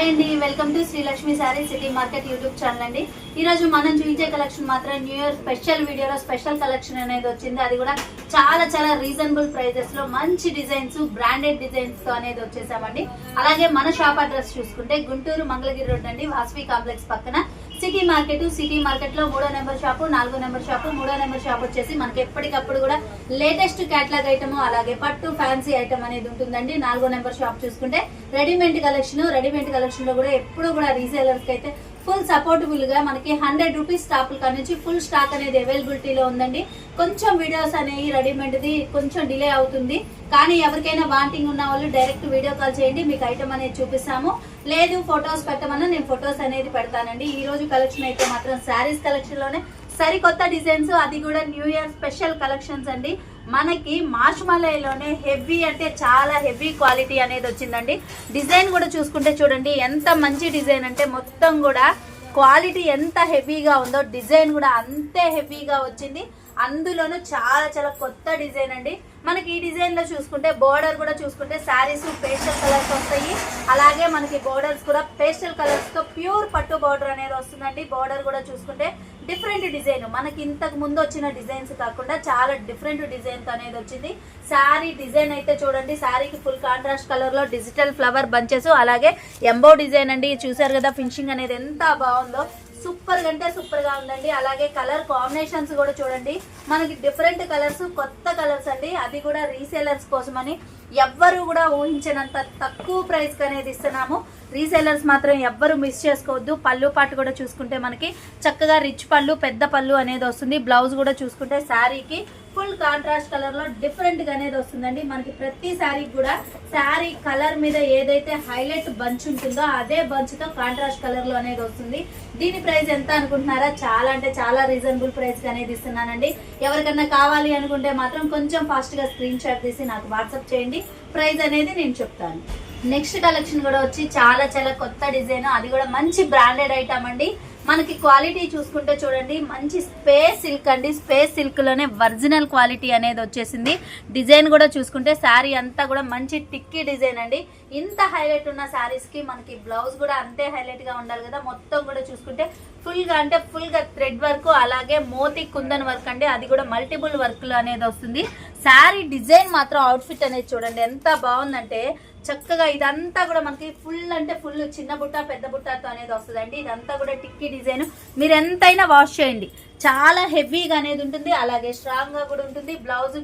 Hi అండి welcome to Srilakshmi sari city market YouTube channel అండి. ఈ రోజు మనం చూపించే కలెక్షన్ మాత్రం న్యూ ఇయర్ స్పెషల్ వీడియోలో స్పెషల్ కలెక్షన్ అనేది వచ్చింది. అది కూడా చాలా చాలా రీజనబుల్ ప్రైజెస్లో మంచి డిజైన్స్ బ్రాండెడ్ డిజైన్స్తో అనేది వచ్చేసామండి. అలాగే మన షాప్ అడ్రస్ చూసుకుంటే గుంటూరు మంగళగిరి రోడ్ అండి వాస్వి కాంప్లెక్స్ పక్కన. సిటీ మార్కెట్ సిటీ మార్కెట్లో మూడో నెంబర్ షాపు నాలుగో నెంబర్ షాపు మూడో నెంబర్ షాప్ వచ్చేసి మనకి ఎప్పటికప్పుడు కూడా లేటెస్ట్ క్యాట్లాగ్ ఐటమ్ అలాగే పట్టు ఫ్యాన్సీ ఐటమ్ అనేది ఉంటుందండి. నాలుగో నెంబర్ షాప్ చూసుకుంటే రెడీమేడ్ కలెక్షన్ రెడీమేడ్ కలెక్షన్లో కూడా ఎప్పుడు కూడా రీసేలర్స్ అయితే ఫుల్ సపోర్టబుల్గా మనకి హండ్రెడ్ రూపీస్ స్టాపుల నుంచి ఫుల్ స్టాక్ అనేది అవైలబిలిటీలో ఉందండి. కొంచెం వీడియోస్ అనేవి రెడీమేడ్ది కొంచెం డిలే అవుతుంది. కానీ ఎవరికైనా వాంటింగ్ ఉన్న వాళ్ళు డైరెక్ట్ వీడియో కాల్ చేయండి మీకు ఐటమ్ అనేది చూపిస్తాము. లేదు ఫొటోస్ పెట్టమన్నా నేను ఫొటోస్ అనేది పెడతానండి. ఈ రోజు కలెక్షన్ అయితే మాత్రం శారీస్ కలెక్షన్లోనే సరికొత్త డిజైన్స్ అది కూడా న్యూ ఇయర్ స్పెషల్ కలెక్షన్స్ అండి. మనకి మార్ష్మలైలోనే హెవీ అంటే చాలా హెవీ క్వాలిటీ అనేది వచ్చిందండి. డిజైన్ కూడా చూసుకుంటే చూడండి ఎంత మంచి డిజైన్ అంటే మొత్తం కూడా క్వాలిటీ ఎంత హెవీగా ఉందో డిజైన్ కూడా అంతే హెవీగా వచ్చింది. అందులోనూ చాలా చాలా కొత్త డిజైన్ అండి. మనకి ఈ డిజైన్లో చూసుకుంటే బోర్డర్ కూడా చూసుకుంటే శారీస్ పేస్టల్ కలర్స్ వస్తాయి. అలాగే మనకి బోర్డర్స్ కూడా పేస్టల్ కలర్స్తో ప్యూర్ పట్టు బోర్డర్ అనేది వస్తుందండి. బోర్డర్ కూడా చూసుకుంటే డిఫరెంట్ డిజైన్. మనకి ఇంతకు ముందు వచ్చిన డిజైన్స్ కాకుండా చాలా డిఫరెంట్ డిజైన్స్ అనేది వచ్చింది. శారీ డిజైన్ అయితే చూడండి శారీకి ఫుల్ కాంట్రాస్ట్ కలర్లో డిజిటల్ ఫ్లవర్ బంచెస్ అలాగే ఎంబో డిజైన్ అండి. చూసారు కదా ఫినిషింగ్ అనేది ఎంత బాగుందో. సూపర్ అంటే సూపర్గా ఉందండి. అలాగే కలర్ కాంబినేషన్స్ కూడా చూడండి. మనకి డిఫరెంట్ కలర్స్ కొత్త కలర్స్ అండి. అది కూడా రీసేలర్స్ కోసమని ఎవ్వరు కూడా ఊహించినంత తక్కువ ప్రైస్కి అనేది ఇస్తున్నాము. రీసేలర్స్ మాత్రం ఎవ్వరు మిస్ చేసుకోవద్దు. పళ్ళు పాటు కూడా చూసుకుంటే మనకి చక్కగా రిచ్ పళ్ళు పెద్ద పళ్ళు అనేది వస్తుంది. బ్లౌజ్ కూడా చూసుకుంటే శారీకి ఫుల్ కాంట్రాస్ట్ కలర్లో డిఫరెంట్గా అనేది వస్తుందండి. మనకి ప్రతి శారీ కూడా శారీ కలర్ మీద ఏదైతే హైలైట్ బంచ్ ఉంటుందో అదే బంచ్తో కాంట్రాస్ట్ కలర్లో అనేది వస్తుంది. దీని ప్రైస్ ఎంత అనుకుంటున్నారా? చాలా అంటే చాలా రీజనబుల్ ప్రైస్ అనేది ఇస్తున్నానండి. ఎవరికన్నా కావాలి అనుకుంటే మాత్రం కొంచెం ఫాస్ట్గా స్క్రీన్ షాట్ తీసి నాకు వాట్సాప్ చేయండి. ప్రైస్ అనేది నేను చెప్తాను. నెక్స్ట్ కలెక్షన్ కూడా వచ్చి చాలా చాలా కొత్త డిజైన్. అది కూడా మంచి బ్రాండెడ్ ఐటమ్ అండి. మనకి క్వాలిటీ చూసుకుంటే చూడండి మంచి స్పేస్ సిల్క్ అండి. స్పేస్ సిల్క్లోనే ఒరిజినల్ క్వాలిటీ అనేది వచ్చేసింది. డిజైన్ కూడా చూసుకుంటే శారీ అంతా కూడా మంచి టిక్కీ డిజైన్ అండి. ఇంత హైలైట్ ఉన్న శారీస్కి మనకి బ్లౌజ్ కూడా అంతే హైలైట్గా ఉండాలి కదా. మొత్తం కూడా చూసుకుంటే ఫుల్గా అంటే ఫుల్గా థ్రెడ్ వర్క్ అలాగే మోతి కుందన్ వర్క్ అండి. అది కూడా మల్టిపుల్ వర్క్లు అనేది వస్తుంది. శారీ డిజైన్ మాత్రం అవుట్ఫిట్ అనేది చూడండి ఎంత బాగుందంటే చక్కగా ఇదంతా కూడా మనకి ఫుల్ అంటే ఫుల్ చిన్న బుట్ట పెద్ద బుట్టతో అనేది వస్తుందండి. ఇదంతా కూడా టిక్కీ డిజైన్. మీరు ఎంతైనా వాష్ చేయండి. చాలా హెవీగా అనేది ఉంటుంది. అలాగే స్ట్రాంగ్గా కూడా ఉంటుంది. బ్లౌజ్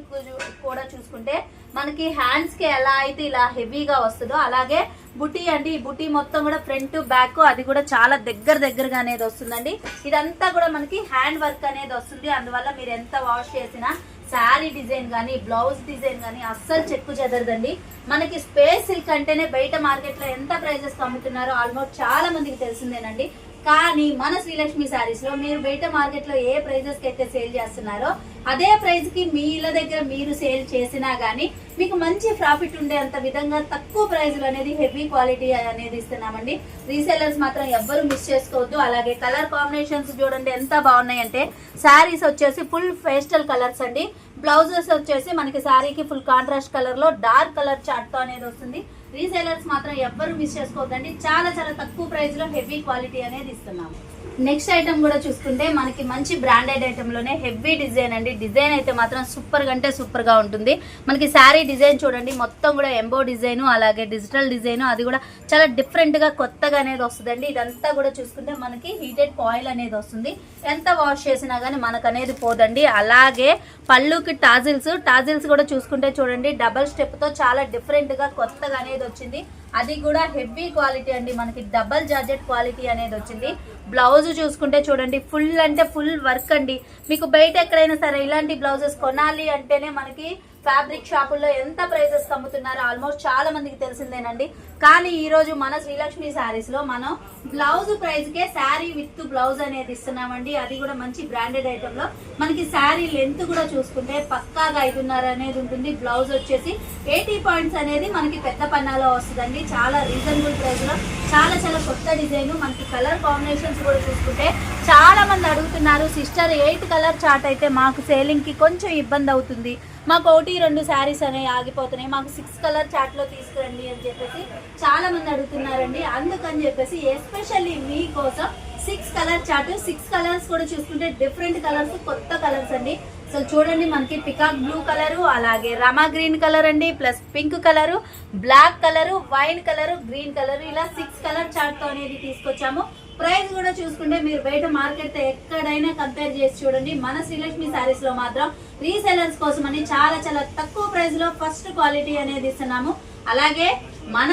కూడా చూసుకుంటే మనకి హ్యాండ్స్కి ఎలా అయితే ఇలా హెవీగా వస్తుందో అలాగే బుటీ అండి. ఈ బుటీ మొత్తం కూడా ఫ్రంట్ బ్యాక్ అది కూడా చాలా దగ్గర దగ్గరగా అనేది వస్తుందండి. ఇదంతా కూడా మనకి హ్యాండ్ వర్క్ అనేది వస్తుంది. అందువల్ల మీరు ఎంత వాష్ చేసినా శారీ డిజైన్ కానీ బ్లౌజ్ డిజైన్ కానీ అస్సలు చెక్కు చెదరదండి. మనకి స్పేస్ సిల్క్ అంటేనే బయట మార్కెట్లో ఎంత ప్రైజెస్ అమ్ముతున్నారో ఆల్మోస్ట్ చాలా మందికి తెలిసిందేనండి. కానీ మన శ్రీలక్ష్మి శారీస్లో మీరు బయట మార్కెట్లో ఏ ప్రైజెస్కి అయితే సేల్ చేస్తున్నారో అదే ప్రైస్కి మీ ఇళ్ళ దగ్గర మీరు సేల్ చేసినా గానీ మీకు మంచి ప్రాఫిట్ ఉండేంత విధంగా తక్కువ ప్రైస్ అనేది హెవీ క్వాలిటీ అనేది ఇస్తున్నామండి. రీసెలర్స్ మాత్రం ఎవ్వరు మిస్ చేసుకోవద్దు. అలాగే కలర్ కాంబినేషన్స్ చూడండి ఎంత బాగున్నాయంటే శారీస్ వచ్చేసి ఫుల్ పేస్టల్ కలర్స్ అండి. బ్లౌజెస్ వచ్చేసి మనకి శారీకి ఫుల్ కాంట్రాస్ట్ కలర్లో డార్క్ కలర్ చాట్తో అనేది వస్తుంది. రీసేలర్స్ మాత్రం ఎవ్వరు మిస్ చేసుకోవద్దండి. చాలా చాలా తక్కువ ప్రైస్లో హెవీ క్వాలిటీ అనేది ఇస్తున్నాము. నెక్స్ట్ ఐటమ్ కూడా చూసుకుంటే మనకి మంచి బ్రాండెడ్ ఐటమ్లోనే హెవీ డిజైన్ అండి. డిజైన్ అయితే మాత్రం సూపర్ కంటే అంటే ఉంటుంది. మనకి శారీ డిజైన్ చూడండి మొత్తం కూడా ఎంబో డిజైను అలాగే డిజిటల్ డిజైను అది కూడా చాలా డిఫరెంట్గా కొత్తగా అనేది వస్తుందండి. ఇదంతా కూడా చూసుకుంటే మనకి హీటెడ్ కాయిల్ అనేది వస్తుంది. ఎంత వాష్ చేసినా కానీ మనకు అనేది పోదండి. అలాగే పళ్ళుకి టాజిల్స్ టాజిల్స్ కూడా చూసుకుంటే చూడండి డబల్ స్టెప్తో చాలా డిఫరెంట్గా కొత్తగా అనేది వచ్చింది. అది కూడా హెవీ క్వాలిటీ అండి. మనకి డబల్ జార్జెట్ క్వాలిటీ అనేది వచ్చింది. బ్లౌజ్ చూసుకుంటే చూడండి ఫుల్ అంటే ఫుల్ వర్క్ అండి. మీకు బయట ఎక్కడైనా సరే ఇలాంటి బ్లౌజెస్ కొనాలి అంటేనే మనకి ఫ్యాబ్రిక్ షాపుల్లో ఎంత ప్రైజెస్ అమ్ముతున్నారో ఆల్మోస్ట్ చాలా మందికి తెలిసిందేనండి. కానీ ఈ రోజు మన శ్రీలక్ష్మి శారీస్లో మనం బ్లౌజ్ ప్రైస్ కే శారీ విత్ బ్లౌజ్ అనేది ఇస్తున్నామండి. అది కూడా మంచి బ్రాండెడ్ ఐటమ్లో. మనకి శారీ లెంత్ కూడా చూసుకుంటే పక్కాగా ఐదున్నర అనేది ఉంటుంది. బ్లౌజ్ వచ్చేసి ఎయిటీ పాయింట్స్ అనేది మనకి పెద్ద పన్నాలో వస్తుందండి. చాలా రీజనబుల్ ప్రైస్లో చాలా చాలా కొత్త డిజైన్ మనకి కలర్ కాంబినేషన్స్ కూడా చూసుకుంటే చాలా మంది అడుగుతున్నారు సిస్టర్ ఎయిట్ కలర్ చార్ట్ అయితే మాకు సేలింగ్కి కొంచెం ఇబ్బంది అవుతుంది. మాకు ఒకటి రెండు శారీస్ అనేవి ఆగిపోతున్నాయి. మాకు సిక్స్ కలర్ చాట్లో తీసుకురండి అని చెప్పేసి చాలా మంది అడుగుతున్నారండి. అందుకని చెప్పేసి ఎస్పెషల్లీ మీకోసం six colour chart six colours కూడా చూసుకుంటే డిఫరెంట్ కలర్స్ కొత్త కలర్స్ అండి. సో చూడండి మనకి పికాక్ బ్లూ కలరు అలాగే రమా గ్రీన్ కలర్ అండి plus pink colour black colour wine colour green colour ఇలా సిక్స్ కలర్ చార్ట్తో అనేది తీసుకొచ్చాము. ప్రైస్ కూడా చూసుకుంటే మీరు బయట మార్కెట్తో ఎక్కడైనా కంపేర్ చేసి చూడండి. మన శ్రీలక్ష్మి శారీస్లో మాత్రం రీసెలర్స్ కోసం అని చాలా చాలా తక్కువ ప్రైస్లో ఫస్ట్ క్వాలిటీ అనేది ఇస్తున్నాము. అలాగే మన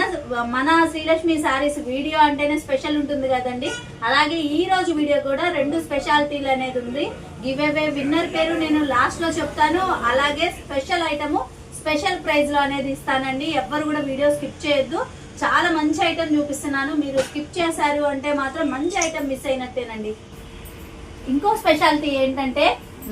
మన శ్రీలక్ష్మి సారీస్ వీడియో అంటేనే స్పెషల్ ఉంటుంది కదండి. అలాగే ఈ రోజు వీడియో కూడా రెండు స్పెషాలిటీలు అనేది ఉంది. గివ్ అవే విన్నర్ పేరు నేను లాస్ట్లో చెప్తాను. అలాగే స్పెషల్ ఐటమ్ స్పెషల్ ప్రైజ్లో అనేది ఇస్తానండి. ఎవ్వరు కూడా వీడియో స్కిప్ చేయొద్దు. చాలా మంచి ఐటెం చూపిస్తున్నాను. మీరు స్కిప్ చేశారు అంటే మాత్రం మంచి ఐటమ్ మిస్ అయినట్టేనండి. ఇంకో స్పెషాలిటీ ఏంటంటే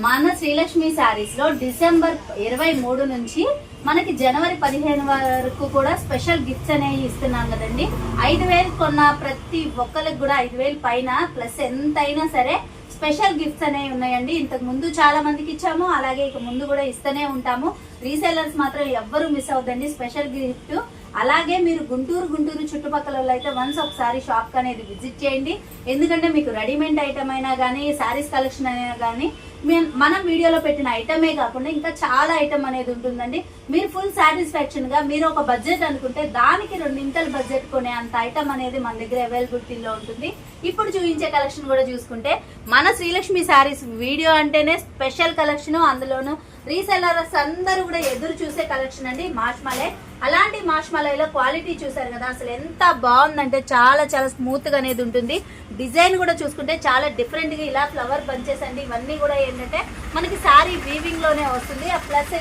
మన శ్రీలక్ష్మి శారీస్లో డిసెంబర్ ఇరవై మూడు నుంచి మనకి జనవరి పదిహేను వరకు కూడా స్పెషల్ గిఫ్ట్స్ అనేవి ఇస్తున్నాం కదండి. ఐదు వేలు కొన్న ప్రతి ఒక్కరికి కూడా ఐదు వేలు పైన ప్లస్ ఎంతైనా సరే స్పెషల్ గిఫ్ట్స్ అనేవి ఉన్నాయండి. ఇంతకు ముందు చాలా మందికి ఇచ్చాము అలాగే ఇక ముందు కూడా ఇస్తూనే ఉంటాము. రీసెలర్స్ మాత్రం ఎవ్వరూ మిస్ అవ్వద్దండి. స్పెషల్ గిఫ్ట్ అలాగే మీరు గుంటూరు గుంటూరు చుట్టుపక్కల అయితే వన్స్ ఒకసారి షాప్ అనేది విజిట్ చేయండి. ఎందుకంటే మీకు రెడీమేడ్ ఐటమ్ అయినా కానీ శారీస్ కలెక్షన్ అయినా కానీ మేము మనం వీడియోలో పెట్టిన ఐటమే కాకుండా ఇంకా చాలా ఐటమ్ అనేది ఉంటుందండి. మీరు ఫుల్ సాటిస్ఫాక్షన్గా మీరు ఒక బడ్జెట్ అనుకుంటే దానికి రెండింతల బడ్జెట్ కొనే అంత ఐటమ్ అనేది మన దగ్గర అవైలబిలిటీలో ఉంటుంది. ఇప్పుడు చూపించే కలెక్షన్ కూడా చూసుకుంటే మన శ్రీలక్ష్మి శారీస్ వీడియో అంటేనే స్పెషల్ కలెక్షన్ అందులోనూ రీసెలర్స్ అందరూ కూడా ఎదురు చూసే కలెక్షన్ అండి. మాష్మలే. అలాంటి మాష్మలైలో క్వాలిటీ చూసారు కదా అసలు ఎంత బాగుందంటే చాలా చాలా స్మూత్గా అనేది ఉంటుంది. డిజైన్ కూడా చూసుకుంటే చాలా డిఫరెంట్గా ఇలా ఫ్లవర్ బంచెస్ అండి. ఇవన్నీ కూడా ఏంటంటే మనకి శారీ వీవింగ్లోనే వస్తుంది. ఆ ప్లస్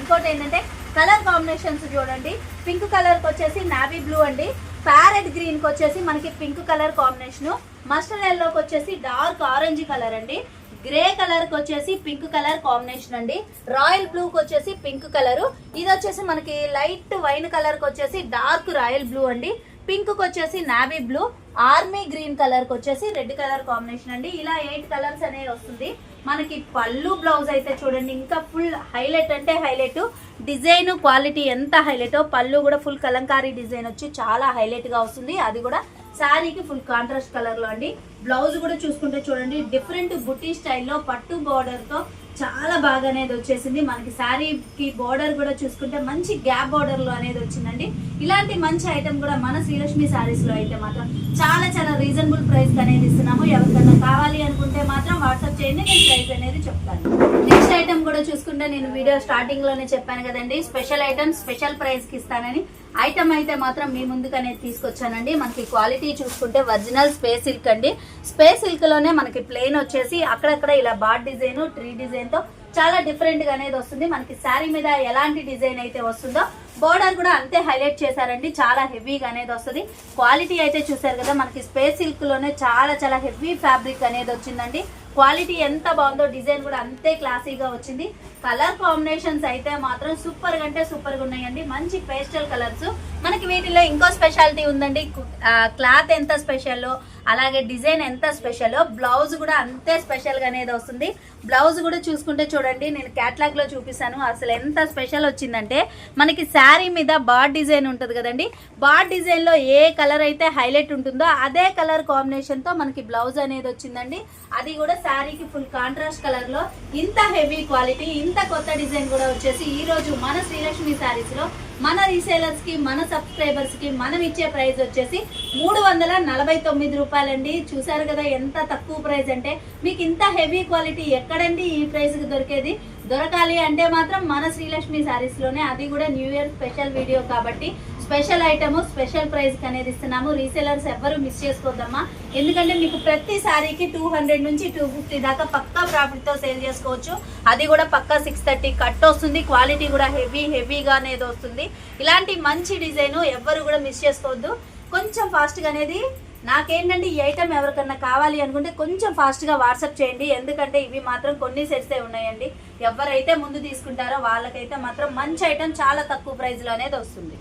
ఇంకోటి ఏంటంటే కలర్ కాంబినేషన్స్ చూడండి. పింక్ కలర్కి వచ్చేసి నావీ బ్లూ అండి. ప్యారెట్ గ్రీన్కి వచ్చేసి మనకి పింక్ కలర్ కాంబినేషను మస్టర్డ్ ఎల్లోకి వచ్చేసి డార్క్ ఆరెంజ్ కలర్ అండి. గ్రే కలర్కి వచ్చేసి పింక్ కలర్ కాంబినేషన్ అండి. రాయల్ బ్లూ కి వచ్చేసి పింక్ కలర్. ఇది వచ్చేసి మనకి లైట్ వైన్ కలర్కి వచ్చేసి డార్క్ రాయల్ బ్లూ అండి. పింక్కి వచ్చేసి నావీ బ్లూ ఆర్మీ గ్రీన్ కలర్కి వచ్చేసి రెడ్ కలర్ కాంబినేషన్ అండి. ఇలా ఎయిట్ కలర్స్ అనేవి వస్తుంది. మనకి పళ్ళు బ్లౌజ్ అయితే చూడండి ఇంకా ఫుల్ హైలైట్ అంటే హైలైట్. డిజైన్ క్వాలిటీ ఎంత హైలైటో పళ్ళు కూడా ఫుల్ కలంకారీ డిజైన్ వచ్చి చాలా హైలైట్గా వస్తుంది. అది కూడా శారీకి ఫుల్ కాంట్రాస్ట్ కలర్లో అండి. బ్లౌజ్ కూడా చూసుకుంటే చూడండి డిఫరెంట్ బుట్టి స్టైల్లో పట్టు బార్డర్తో చాలా బాగా అనేది వచ్చేసింది. మనకి శారీకి బార్డర్ కూడా చూసుకుంటే మంచి గ్యాప్ బార్డర్లో అనేది వచ్చిందండి. ఇలాంటి మంచి ఐటమ్ కూడా మన శ్రీలక్ష్మి శారీస్లో అయితే మాత్రం చాలా చాలా రీజనబుల్ ప్రైస్ అనేది ఇస్తున్నాము. ఎవరికైనా కావాలి అనుకుంటే మాత్రం వాట్సాప్ చేయండి నేను ప్రైస్ అనేది చెప్తాను. నెక్స్ట్ ఐటమ్ కూడా చూసుకుంటే నేను వీడియో స్టార్టింగ్లోనే చెప్పాను కదండి. స్పెషల్ ఐటమ్ స్పెషల్ ప్రైస్కి ఇస్తానని. ఐటమ్ అయితే మాత్రం మీ ముందుకనే తీసుకొచ్చానండి. మనకి క్వాలిటీ చూసుకుంటే ఒరిజినల్ స్పేస్ సిల్క్ అండి. స్పేస్ సిల్క్లోనే మనకి ప్లెయిన్ వచ్చేసి అక్కడక్కడ ఇలా బాడ్ డిజైన్ ట్రీ డిజైన్తో చాలా డిఫరెంట్గా అనేది వస్తుంది. మనకి శారీ మీద ఎలాంటి డిజైన్ అయితే వస్తుందో బోర్డర్ కూడా అంతే హైలైట్ చేశారండి. చాలా హెవీగా అనేది వస్తుంది. క్వాలిటీ అయితే చూసారు కదా మనకి స్పేస్ సిల్క్లోనే చాలా చాలా హెవీ ఫ్యాబ్రిక్ అనేది వచ్చిందండి. క్వాలిటీ ఎంత బాగుందో డిజైన్ కూడా అంతే క్లాసీగా వచ్చింది. కలర్ కాంబినేషన్స్ అయితే మాత్రం సూపర్ అంటే సూపర్గా ఉన్నాయండి. మంచి పేస్టల్ కలర్స్ మనకి వీటిలో ఇంకో స్పెషాలిటీ ఉందండి. క్లాత్ ఎంత స్పెషల్లో అలాగే డిజైన్ ఎంత స్పెషలో బ్లౌజ్ కూడా అంతే స్పెషల్గా అనేది వస్తుంది. బ్లౌజ్ కూడా చూసుకుంటే చూడండి నేను క్యాట్లాగ్లో చూపిస్తాను. అసలు ఎంత స్పెషల్ వచ్చిందంటే మనకి శారీ మీద బాడ్ డిజైన్ ఉంటుంది కదండి. బాడ్ డిజైన్లో ఏ కలర్ అయితే హైలైట్ ఉంటుందో అదే కలర్ కాంబినేషన్తో మనకి బ్లౌజ్ అనేది వచ్చిందండి. అది కూడా శారీకి ఫుల్ కాంట్రాస్ట్ కలర్లో ఇంత హెవీ క్వాలిటీ ఇంత కొత్త డిజైన్ కూడా వచ్చేసి ఈ రోజు మన శ్రీలక్ష్మి శారీస్లో మన రీసేలర్స్కి మన సబ్స్క్రైబర్స్కి మనం ఇచ్చే ప్రైస్ వచ్చేసి మూడు వందల నలభై తొమ్మిది రూపాయలండి. చూసారు కదా ఎంత తక్కువ ప్రైస్ అంటే. మీకు ఇంత హెవీ క్వాలిటీ ఎక్కడండి ఈ ప్రైస్కి దొరికేది? దొరకాలి అంటే మాత్రం మన శ్రీలక్ష్మి శారీస్లోనే. అది కూడా న్యూ ఇయర్ స్పెషల్ వీడియో కాబట్టి స్పెషల్ ఐటమ్ స్పెషల్ ప్రైస్ అనేది ఇస్తున్నాము. రీసేలర్స్ ఎవ్వరు మిస్ చేసుకోవద్దమ్మా ఎందుకంటే మీకు ప్రతి సారీకి టూ హండ్రెడ్ నుంచి టూ ఫిఫ్టీ దాకా పక్కా ప్రాఫిట్తో సేల్ చేసుకోవచ్చు. అది కూడా పక్కా సిక్స్ థర్టీ కట్ వస్తుంది. క్వాలిటీ కూడా హెవీ హెవీగా అనేది వస్తుంది. ఇలాంటి మంచి డిజైన్ ఎవ్వరు కూడా మిస్ చేసుకోవద్దు. కొంచెం ఫాస్ట్గా అనేది నాకేంటంటే ఈ ఐటమ్ ఎవరికన్నా కావాలి అనుకుంటే కొంచెం ఫాస్ట్గా వాట్సాప్ చేయండి. ఎందుకంటే ఇవి మాత్రం కొన్ని సెట్స్ ఉన్నాయండి. ఎవరైతే ముందు తీసుకుంటారో వాళ్ళకైతే మాత్రం మంచి ఐటమ్ చాలా తక్కువ ప్రైస్లో అనేది వస్తుంది.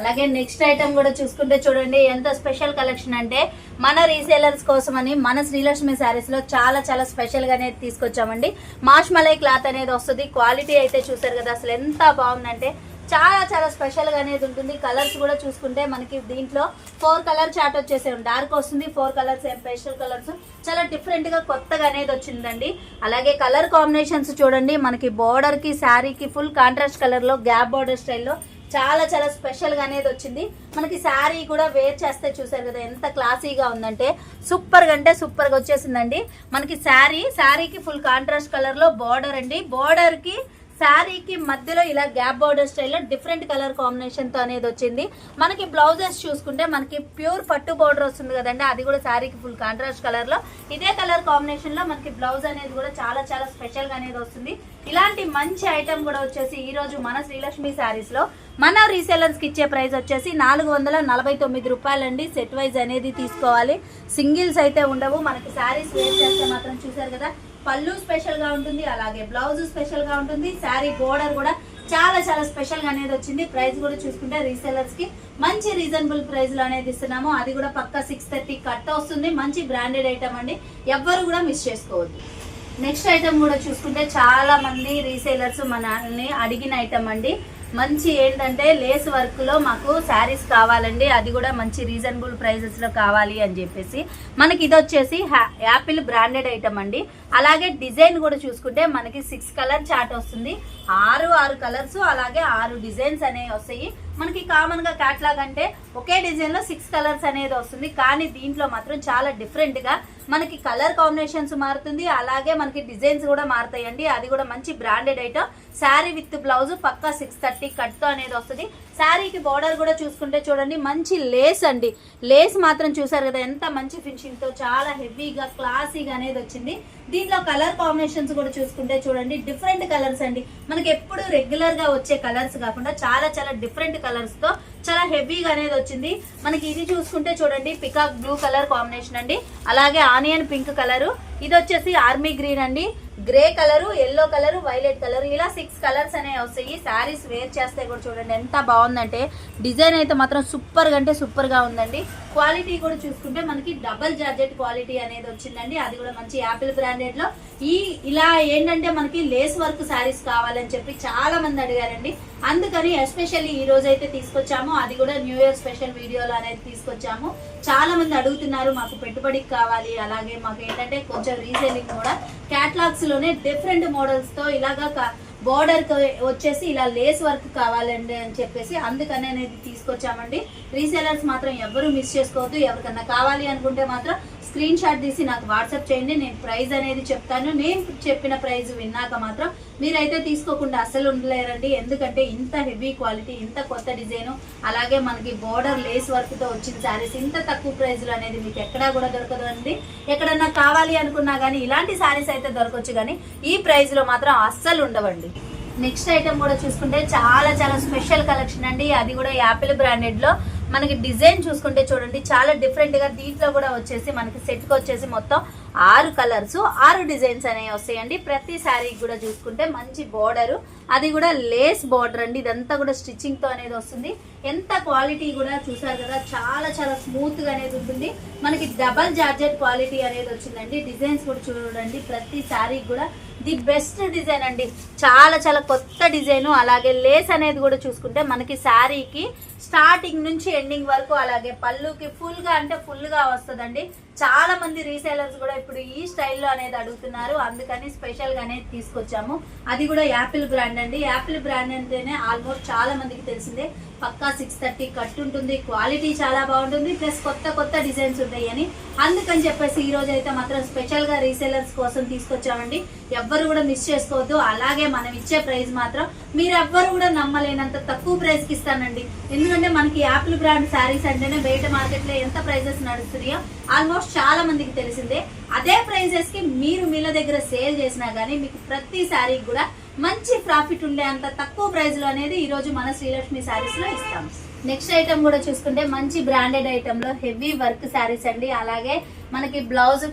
అలాగే నెక్స్ట్ ఐటమ్ కూడా చూసుకుంటే చూడండి ఎంత స్పెషల్ కలెక్షన్ అంటే మన రీసేలర్స్ కోసమని మన శ్రీలక్ష్మి శారీస్లో చాలా చాలా స్పెషల్గా అనేది తీసుకొచ్చామండి. మాష్ మలై క్లాత్ అనేది వస్తుంది. క్వాలిటీ అయితే చూసారు కదా అసలు ఎంత బాగుందంటే చాలా చాలా స్పెషల్గా అనేది ఉంటుంది. కలర్స్ కూడా చూసుకుంటే మనకి దీంట్లో ఫోర్ కలర్ చార్ట్ వచ్చేసి డార్క్ వస్తుంది ఫోర్ కలర్స్ పేస్టల్ కలర్స్ చాలా డిఫరెంట్గా కొత్తగా అనేది వచ్చిందండి. అలాగే కలర్ కాంబినేషన్స్ చూడండి మనకి బోర్డర్కి శారీకి ఫుల్ కాంట్రాస్ట్ కలర్లో గ్యాప్ బోర్డర్ స్టైల్లో చాలా చాలా స్పెషల్గా అనేది వచ్చింది. మనకి శారీ కూడా వేర్ చేస్తే చూసారు కదా ఎంత క్లాసీగా ఉందంటే సూపర్గా అంటే సూపర్గా వచ్చేసిందండి. మనకి శారీ శారీకి ఫుల్ కాంట్రాస్ట్ కలర్లో బార్డర్ అండి. బార్డర్కి శారీకి మధ్యలో ఇలా గ్యాప్ బార్డర్ స్టైల్లో డిఫరెంట్ కలర్ కాంబినేషన్తో అనేది వచ్చింది. మనకి బ్లౌజెస్ చూసుకుంటే మనకి ప్యూర్ పట్టు బార్డర్ వస్తుంది కదండి. అది కూడా శారీకి ఫుల్ కాంట్రాస్ట్ కలర్లో ఇదే కలర్ కాంబినేషన్లో మనకి బ్లౌజ్ అనేది కూడా చాలా చాలా స్పెషల్గా అనేది వస్తుంది. ఇలాంటి మంచి ఐటమ్ కూడా వచ్చేసి ఈరోజు మన శ్రీలక్ష్మి శారీస్లో మన రీసెలర్స్కి ఇచ్చే ప్రైస్ వచ్చేసి నాలుగు వందల నలభై తొమ్మిది రూపాయలండి. సెట్ వైజ్ అనేది తీసుకోవాలి. సింగిల్స్ అయితే ఉండవు. మనకి శారీస్ వేర్ చేస్తే మాత్రం చూసారు కదా. పళ్ళు స్పెషల్గా ఉంటుంది అలాగే బ్లౌజ్ స్పెషల్గా ఉంటుంది శారీ బోర్డర్ కూడా చాలా చాలా స్పెషల్గా అనేది వచ్చింది. ప్రైస్ కూడా చూసుకుంటే రీసెలర్స్కి మంచి రీజనబుల్ ప్రైస్లో అనేది ఇస్తున్నాము. అది కూడా పక్క సిక్స్ థర్టీ కట్ వస్తుంది. మంచి బ్రాండెడ్ ఐటమ్ అండి. ఎవ్వరు కూడా మిస్ చేసుకోవద్దు. నెక్స్ట్ ఐటమ్ కూడా చూసుకుంటే చాలా మంది రీసేలర్స్ మనల్ని అడిగిన ఐటమ్ అండి. మంచి ఏంటంటే లేస్ వర్క్లో మాకు శారీస్ కావాలండి. అది కూడా మంచి రీజనబుల్ ప్రైజెస్లో కావాలి అని చెప్పేసి. మనకి ఇది వచ్చేసి హ్యా- యాపిల్ బ్రాండెడ్ ఐటమ్ అండి. అలాగే డిజైన్ కూడా చూసుకుంటే మనకి సిక్స్ కలర్ చార్ట్ వస్తుంది. ఆరు ఆరు కలర్స్ అలాగే ఆరు డిజైన్స్ అనేవి వస్తాయి. మనకి కామన్గా క్యాట్లాగ్ అంటే ఒకే డిజైన్లో సిక్స్ కలర్స్ అనేది వస్తుంది. కానీ దీంట్లో మాత్రం చాలా డిఫరెంట్గా మనకి కలర్ కాంబినేషన్స్ మారుతుంది. అలాగే మనకి డిజైన్స్ కూడా మారుతాయండి. అది కూడా మంచి branded item sari with blouse Pakka six thirty కట్తో అనేది వస్తుంది. శారీకి బార్డర్ కూడా చూసుకుంటే చూడండి మంచి లేస్ అండి. లేస్ మాత్రం చూసారు కదా ఎంత మంచి ఫినిషింగ్తో చాలా హెవీగా క్లాసీగా అనేది వచ్చింది. దీంట్లో కలర్ కాంబినేషన్స్ కూడా చూసుకుంటే చూడండి డిఫరెంట్ కలర్స్ అండి. మనకి ఎప్పుడు రెగ్యులర్గా వచ్చే కలర్స్ కాకుండా చాలా చాలా డిఫరెంట్ కలర్స్తో చాలా హెవీగా అనేది వచ్చింది. మనకి ఇది చూసుకుంటే చూడండి పికాక్ బ్లూ కలర్ కాంబినేషన్ అండి. అలాగే ఆనియన్ పింక్ కలర్ ఇది వచ్చేసి ఆర్మీ గ్రీన్ అండి. Grey colour yellow colour violet colour ఇలా సిక్స్ కలర్స్ అనేవి వస్తాయి. శారీస్ వేర్ చేస్తే కూడా చూడండి ఎంత బాగుందంటే డిజైన్ అయితే మాత్రం సూపర్గా అంటే సూపర్గా ఉందండి. క్వాలిటీ కూడా చూసుకుంటే మనకి డబల్ జార్జెట్ క్వాలిటీ అనేది వచ్చిందండి. అది కూడా మంచి యాపిల్ బ్రాండెడ్లో. ఈ ఇలా ఏంటంటే మనకి లేస్ వర్క్ శారీస్ కావాలని చెప్పి చాలా మంది అడిగారండి. అందుకని ఎస్పెషల్లీ ఈ రోజు అయితే తీసుకొచ్చాము. అది కూడా న్యూ ఇయర్ స్పెషల్ వీడియోలో అనేది తీసుకొచ్చాము. చాలా మంది అడుగుతున్నారు మాకు పెట్టుబడికి కావాలి. అలాగే మాకు ఏంటంటే కొంచెం రీసేలింగ్ కూడా. క్యాట్లాగ్స్ లోనే డిఫరెంట్ మోడల్స్తో ఇలాగా బోర్డర్ వచ్చేసి ఇలా లేస్ వర్క్ కావాలండి అని చెప్పేసి అందుకనే అనేది తీసుకొచ్చామండి. రీసేలర్స్ మాత్రం ఎవరు మిస్ చేసుకోవద్దు. ఎవరికన్నా కావాలి అనుకుంటే మాత్రం స్క్రీన్ షాట్ తీసి నాకు వాట్సాప్ చేయండి నేను ప్రైజ్ అనేది చెప్తాను. నేను చెప్పిన ప్రైజ్ విన్నాక మాత్రం మీరైతే తీసుకోకుండా అస్సలు ఉండలేరండి. ఎందుకంటే ఇంత హెవీ క్వాలిటీ ఇంత కొత్త డిజైన్ అలాగే మనకి బోర్డర్ లేస్ వర్క్తో వచ్చిన శారీస్ ఇంత తక్కువ ప్రైజ్లో అనేది మీకు ఎక్కడా కూడా దొరకదు అండి ఎక్కడన్నా కావాలి అనుకున్నా కానీ ఇలాంటి శారీస్ అయితే దొరకవచ్చు కానీ ఈ ప్రైజ్లో మాత్రం అస్సలు ఉండవండి. నెక్స్ట్ ఐటమ్ కూడా చూసుకుంటే చాలా చాలా స్పెషల్ కలెక్షన్ అండి. అది కూడా యాపిల్ బ్రాండెడ్లో. మనకి డిజైన్ చూసుకుంటే చూడండి చాలా డిఫరెంట్గా దీంట్లో కూడా వచ్చేసి మనకి సెట్కి వచ్చేసి మొత్తం ఆరు కలర్స్ ఆరు డిజైన్స్ అనేవి వస్తాయండి. ప్రతి శారీకి కూడా చూసుకుంటే మంచి బోర్డర్ అది కూడా లేస్ బార్డర్ అండి. ఇదంతా కూడా స్టిచ్చింగ్తో అనేది వస్తుంది. ఎంత క్వాలిటీ కూడా చూసారు కదా చాలా చాలా స్మూత్గా అనేది ఉంటుంది. మనకి డబల్ జార్జెట్ క్వాలిటీ అనేది వచ్చిందండి. డిజైన్స్ కూడా చూడండి ప్రతి శారీకి కూడా ది బెస్ట్ డిజైన్ అండి. చాలా చాలా కొత్త డిజైన్. అలాగే లేస్ అనేది కూడా చూసుకుంటే మనకి శారీకి స్టార్టింగ్ నుంచి ఎండింగ్ వరకు అలాగే పళ్ళుకి ఫుల్గా అంటే ఫుల్గా వస్తుందండి. చాలా మంది రీసేలర్స్ కూడా ఇప్పుడు ఈ స్టైల్లో అనేది అడుగుతున్నారు. అందుకని స్పెషల్గా అనేది తీసుకొచ్చాము. అది కూడా యాపిల్ బ్రాండ్ అండి. యాపిల్ బ్రాండ్ అంటేనే ఆల్మోస్ట్ చాలా మందికి తెలిసిందే. పక్కా సిక్స్ థర్టీ కట్ ఉంటుంది. క్వాలిటీ చాలా బాగుంటుంది. ప్లస్ కొత్త కొత్త డిజైన్స్ ఉంటాయి అని అందుకని చెప్పేసి ఈ రోజు అయితే మాత్రం స్పెషల్గా రీసేలర్స్ కోసం తీసుకొచ్చామండి. ఎవ్వరు కూడా మిస్ చేసుకోవద్దు. అలాగే మనం ఇచ్చే ప్రైస్ మాత్రం మీరు ఎవ్వరు కూడా నమ్మలేనంత తక్కువ ప్రైస్కి ఇస్తానండి. ఎందుకంటే మనకి యాపిల్ బ్రాండ్ శారీస్ అంటేనే బయట మార్కెట్లో ఎంత ప్రైజెస్ నడుస్తున్నాయో ఆల్మోస్ట్ చాలా మందికి తెలిసిందే. అదే ప్రైజెస్కి మీరు మీల దగ్గర సేల్ చేసినా గానీ మీకు ప్రతి శారీకి కూడా మంచి ప్రాఫిట్ ఉండే అంత తక్కువ ప్రైస్లో అనేది ఈ రోజు మన శ్రీలక్ష్మి శారీస్లో ఇస్తాం. నెక్స్ట్ ఐటమ్ కూడా చూసుకుంటే మంచి బ్రాండెడ్ ఐటమ్లో హెవీ వర్క్ శారీస్ అండి. అలాగే మనకి బ్లౌజ్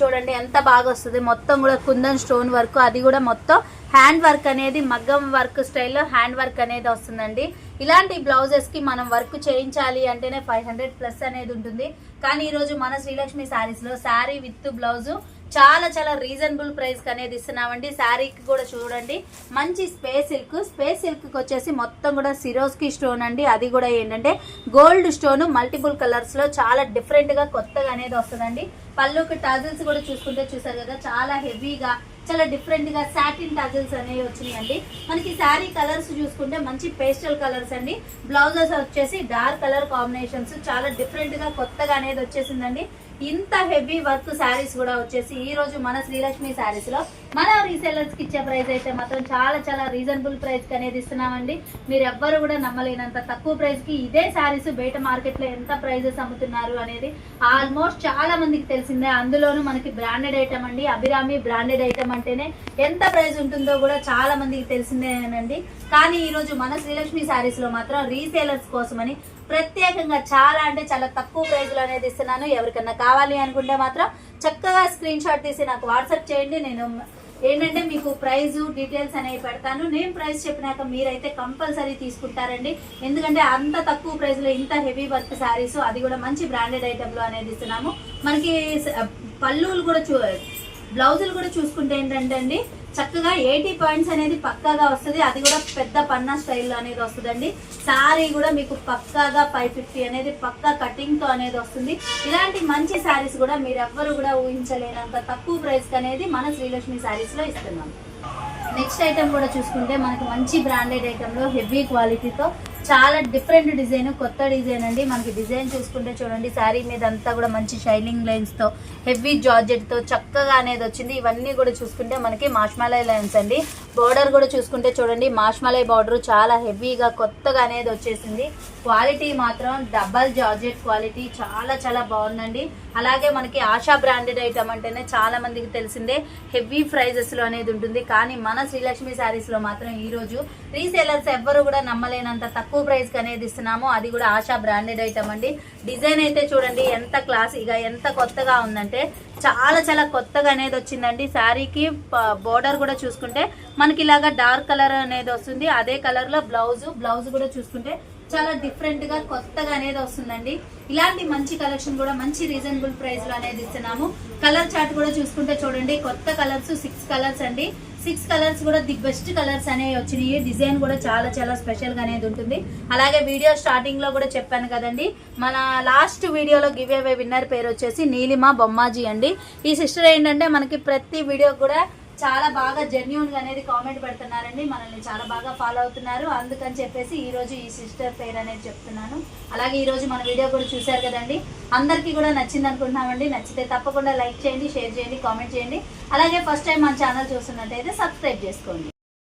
చూడండి ఎంత బాగా వస్తుంది. మొత్తం కూడా కుందన్ స్టోన్ వర్క్ అది కూడా మొత్తం హ్యాండ్ వర్క్ అనేది మగ్గం వర్క్ స్టైల్లో హ్యాండ్ వర్క్ అనేది వస్తుందండి. ఇలాంటి బ్లౌజెస్కి మనం వర్క్ చేయించాలి అంటేనే ఫైవ్ హండ్రెడ్ ప్లస్ అనేది ఉంటుంది. కానీ ఈ రోజు మన శ్రీలక్ష్మి శారీస్లో శారీ విత్ బ్లౌజ్ చాలా చాలా రీజనబుల్ ప్రైస్ అనేది ఇస్తున్నామండి. శారీకి కూడా చూడండి. మంచి స్పేస్ సిల్క్ స్పేస్ సిల్క్ వచ్చేసి మొత్తం కూడా సిరోస్కి స్టోన్ అండి. అది కూడా ఏంటంటే గోల్డ్ స్టోన్ మల్టిపుల్ కలర్స్లో చాలా డిఫరెంట్గా కొత్తగా అనేది వస్తుందండి. పళ్ళుకి టజిల్స్ కూడా చూసుకుంటే చూసారు కదా చాలా హెవీగా చాలా డిఫరెంట్గా సాటిన్ టజల్స్ అనేవి వచ్చినాయండి మనకి శారీ కలర్స్ చూసుకుంటే మంచి పేస్టల్ కలర్స్ అండి. బ్లౌజెస్ వచ్చేసి డార్క్ కలర్ కాంబినేషన్స్ చాలా డిఫరెంట్గా కొత్తగా అనేది వచ్చేసిందండి. ఇంత హెవీ వర్క్ శారీస్ కూడా వచ్చేసి ఈ రోజు మన శ్రీలక్ష్మి శారీస్లో మన రీసెలర్స్కి ఇచ్చే ప్రైస్ అయితే మాత్రం చాలా చాలా రీజనబుల్ ప్రైస్కి అనేది ఇస్తున్నామండి. మీరు ఎవ్వరు కూడా నమ్మలేనంత తక్కువ ప్రైస్కి ఇదే శారీస్ బయట మార్కెట్లో ఎంత ప్రైజెస్ అమ్ముతున్నారు అనేది ఆల్మోస్ట్ చాలా మందికి తెలిసిందే. అందులోనూ మనకి బ్రాండెడ్ ఐటమ్ అండి అభిరామి బ్రాండెడ్ ఐటమ్ అంటేనే ఎంత ప్రైస్ ఉంటుందో కూడా చాలా మందికి తెలిసిందేనండి కానీ ఈ రోజు మన శ్రీలక్ష్మి శారీస్లో మాత్రం రీసేలర్స్ కోసమని ప్రత్యేకంగా చాలా అంటే చాలా తక్కువ ప్రైజ్లు అనేది ఇస్తున్నాను. ఎవరికన్నా కావాలి అనుకుంటే మాత్రం చక్కగా స్క్రీన్ షాట్ తీసి నాకు వాట్సాప్ చేయండి. నేను ఏంటంటే మీకు ప్రైజ్ డీటెయిల్స్ అనేవి పెడతాను. నేను ప్రైస్ చెప్పినాక మీరైతే కంపల్సరీ తీసుకుంటారండి. ఎందుకంటే అంత తక్కువ ప్రైస్లో ఇంత హెవీ వర్క్ శారీస్ అది కూడా మంచి బ్రాండెడ్ ఐటెంలు అనేది ఇస్తున్నాము. మనకి స- పళ్ళులు కూడా చూ బ్లౌజులు కూడా చూసుకుంటే ఏంటంటే అండి చక్కగా ఎయిటీ పాయింట్స్ అనేది పక్కాగా వస్తుంది. అది కూడా పెద్ద పన్నా స్టైల్లో అనేది వస్తుందండి. శారీ కూడా మీకు పక్కాగా ఫైవ్ ఫిఫ్టీ అనేది పక్కా కటింగ్తో అనేది వస్తుంది. ఇలాంటి మంచి శారీస్ కూడా మీరు ఎవ్వరు కూడా ఊహించలేనంత తక్కువ ప్రైస్ అనేది మన శ్రీలక్ష్మి శారీస్లో ఇస్తున్నాం. నెక్స్ట్ ఐటమ్ కూడా చూసుకుంటే మనకి మంచి బ్రాండెడ్ ఐటెంలో హెవీ క్వాలిటీతో చాలా డిఫరెంట్ డిజైన్ కొత్త డిజైన్ అండి. మనకి డిజైన్ చూసుకుంటే చూడండి శారీ మీద అంతా కూడా మంచి షైనింగ్ లైన్స్తో హెవీ జార్జెట్తో చక్కగా అనేది వచ్చింది. ఇవన్నీ కూడా చూసుకుంటే మనకి మాష్మలై లైన్స్ అండి. బోర్డర్ కూడా చూసుకుంటే చూడండి మాష్మలై బార్డర్ చాలా హెవీగా కొత్తగా అనేది వచ్చేసింది. క్వాలిటీ మాత్రం డబల్ జార్జెట్ క్వాలిటీ చాలా చాలా బాగుందండి. అలాగే మనకి ఆశా బ్రాండెడ్ ఐటమ్ అంటేనే చాలా మందికి తెలిసిందే హెవీ ప్రైజెస్లో అనేది ఉంటుంది. కానీ మన శ్రీలక్ష్మి శారీస్లో మాత్రం ఈరోజు రీసేలర్స్ ఎవ్వరు కూడా నమ్మలేనంత తక్కువ ప్రైస్కి అనేది ఇస్తున్నాము. అది కూడా ఆశా బ్రాండెడ్ ఐటమ్ అండి. డిజైన్ అయితే చూడండి ఎంత క్లాసీగా ఎంత కొత్తగా ఉందంటే చాలా చాలా కొత్తగా అనేది వచ్చిందండి. శారీకి బోర్డర్ కూడా చూసుకుంటే మనకి ఇలాగా డార్క్ కలర్ అనేది వస్తుంది. అదే కలర్లో బ్లౌజు బ్లౌజ్ కూడా చూసుకుంటే చాలా డిఫరెంట్గా కొత్తగా అనేది వస్తుందండి. ఇలాంటి మంచి కలెక్షన్ కూడా మంచి రీజనబుల్ ప్రైస్లో అనేది ఇస్తున్నాము. కలర్ చార్ట్ కూడా చూసుకుంటే చూడండి కొత్త కలర్స్ సిక్స్ కలర్స్ అండి. సిక్స్ కలర్స్ కూడా ది బెస్ట్ కలర్స్ అనేవి వచ్చినాయి. డిజైన్ కూడా చాలా చాలా స్పెషల్గా అనేది ఉంటుంది. అలాగే వీడియో స్టార్టింగ్లో కూడా చెప్పాను కదండి. మన లాస్ట్ వీడియోలో గివ్ అవే విన్నర్ పేరు వచ్చేసి నీలిమ బొమ్మాజీ అండి. ఈ సిస్టర్ ఏంటంటే మనకి ప్రతి వీడియో కూడా చాలా బాగా జెన్యున్గా అనేది కామెంట్ పెడుతున్నారండి. మనల్ని చాలా బాగా ఫాలో అవుతున్నారు. అందుకని చెప్పేసి ఈ రోజు ఈ సిస్టర్ పేరు అనేది చెప్తున్నాను. అలాగే ఈ రోజు మన వీడియో కూడా చూశారు కదండి. అందరికీ కూడా నచ్చింది అనుకుంటున్నామండి. నచ్చితే తప్పకుండా లైక్ చేయండి షేర్ చేయండి కామెంట్ చేయండి. అలాగే ఫస్ట్ టైం మన ఛానల్ చూస్తున్నట్టయితే సబ్స్క్రైబ్ చేసుకోండి.